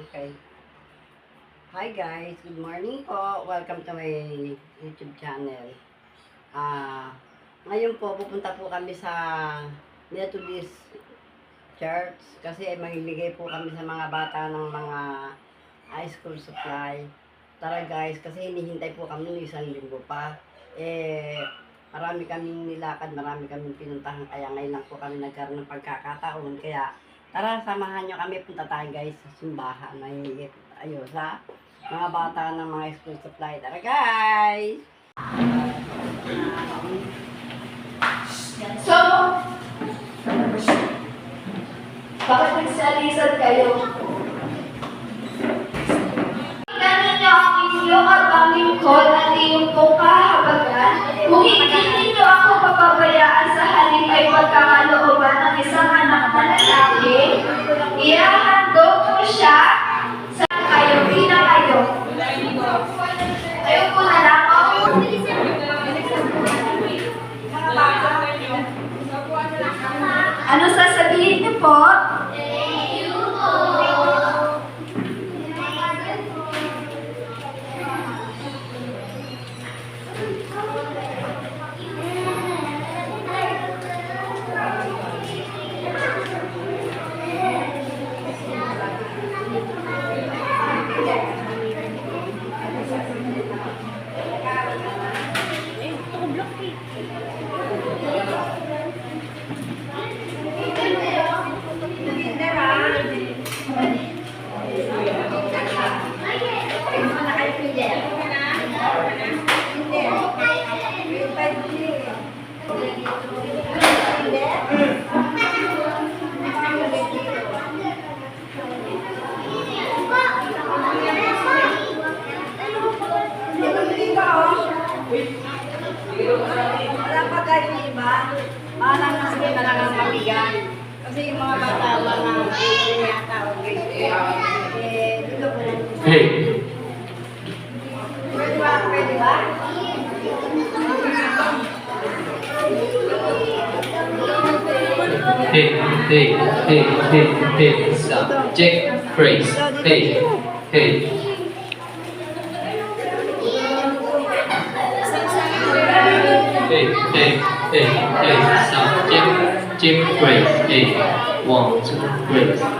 Okay. Hi guys, good morning po. Welcome to my YouTube channel. Ah, ngayon po pupunta po kami sa Methodist Church kasi mamimigay po kami sa mga bata ng mga high school supply. Tara guys, kasi hinihintay po kami ng isang linggo pa. Eh, marami kaming nilakad, marami kaming pinuntahan, kaya ngayon lang po kami nagkaroon ng pagkakataon. Kaya, tara, samahan nyo kami, punta tayo guys sa simbahan. May, ayo, sa mga bata ng mga school supply. Tara guys! So, bakit nagsalisan kayo? Kanina ang inyong at ang lingkod at iyong pong. Kung hindi Yeah. Po. Hey, hey, hey, hey, hey, stop. Check, praise, Hey, hey. Hey, hey, hey, hey, stop. Check, check, phrase. Hey, one, two, phrase.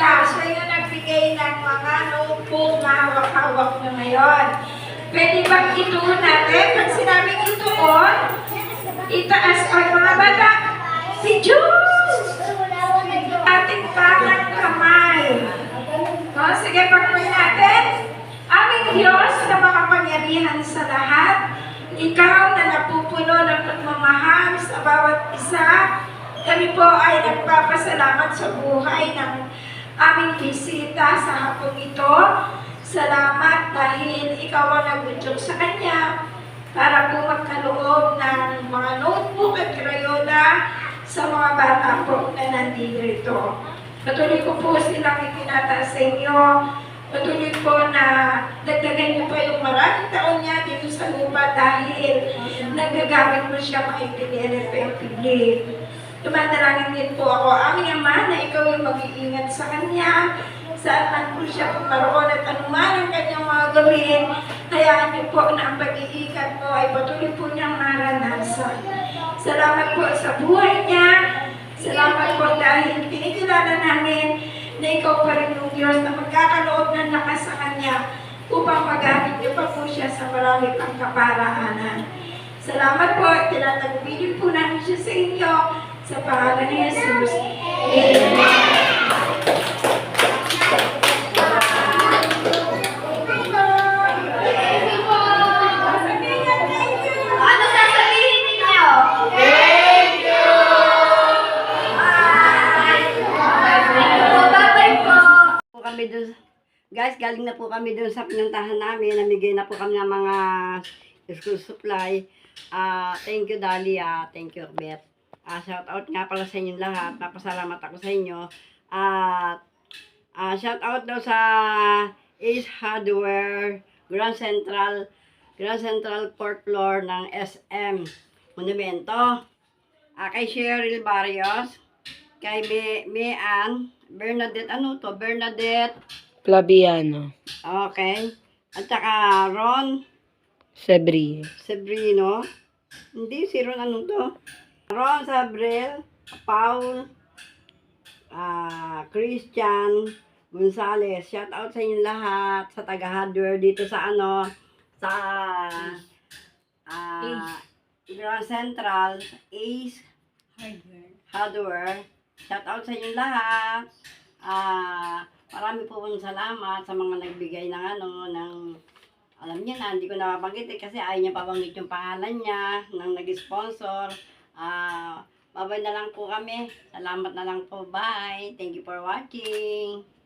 Diba? sila. Siya yung nagbigay ng mga notebook na hawak-hawak na ngayon. Pwede bang ituon natin? Pag sinabing ituon, itaas o mga bata. Si Jules! Ating patang kamay. No? Sige, pagpunin natin. Aming Diyos na makapangyarihan sa lahat, ikaw na napupuno ng pagmamahal sa bawat isa, kami po ay nagpapasalamat sa buhay ng bisita sa hapong ito. Salamat dahil ikaw ang nagudyok sa kanya para po magkaloob ng mga notebook at krayola sa mga bata po na nandito. Patuloy ko po silang itinataas sa inyo. Patuloy po na dagdagan niyo pa yung maraming taon niya dito sa lupa dahil nagagamit mo siya maintindihan effectively. Tumatalangin din po ako, aming Ama, na ikaw yung mag-iingat sa kanya, saan man po siya pumaroon at anuman ang kanyang mga gawin, hayaan niyo po na ang pag-iingat mo ay patuloy po niyang maranasan. Salamat po sa buhay niya, salamat po dahil kinikilala namin na ikaw pa rin yung Diyos na magkakaloob ng lakas sa kanya upang magamit niyo pa po siya sa marami pang kaparaanan. Salamat po, tinatagubilin po namin siya sa inyo sa pangalan ni Jesus. Amen. Ano kami dun, guys, galing na po kami dun sa pinuntahan namin. Namigay na po kami ng mga school supply. Ah, thank you, Dalia. Thank you, Beth. Ah, shout out nga pala sa inyong lahat. Napasalamat ako sa inyo. At ah, shout out daw sa Ace Hardware, Grand Central, Grand Central Port Floor ng SM Monumento. Ah, kay Cheryl Barrios, kay Be Mean, Bernadette, ano to? Bernadette, Flaviano. okay. At saka Ron Sebri. Sebrino. Hindi, si Ron ano to? Ron Sabrel, Paul, ah Christian, Gonzales. Shout out sa inyo lahat sa taga-hardware dito sa ano, sa ah Grand Central, Ace Hardware. Shout out sa inyo lahat. Ah, marami po pong salamat sa mga nagbigay ng ano, ng alam niya na, hindi ko nababanggit eh, kasi ayaw niya pabanggit yung pangalan niya, nang nag-sponsor. Ah, babay na lang po kami. Salamat na lang po. Bye. Thank you for watching.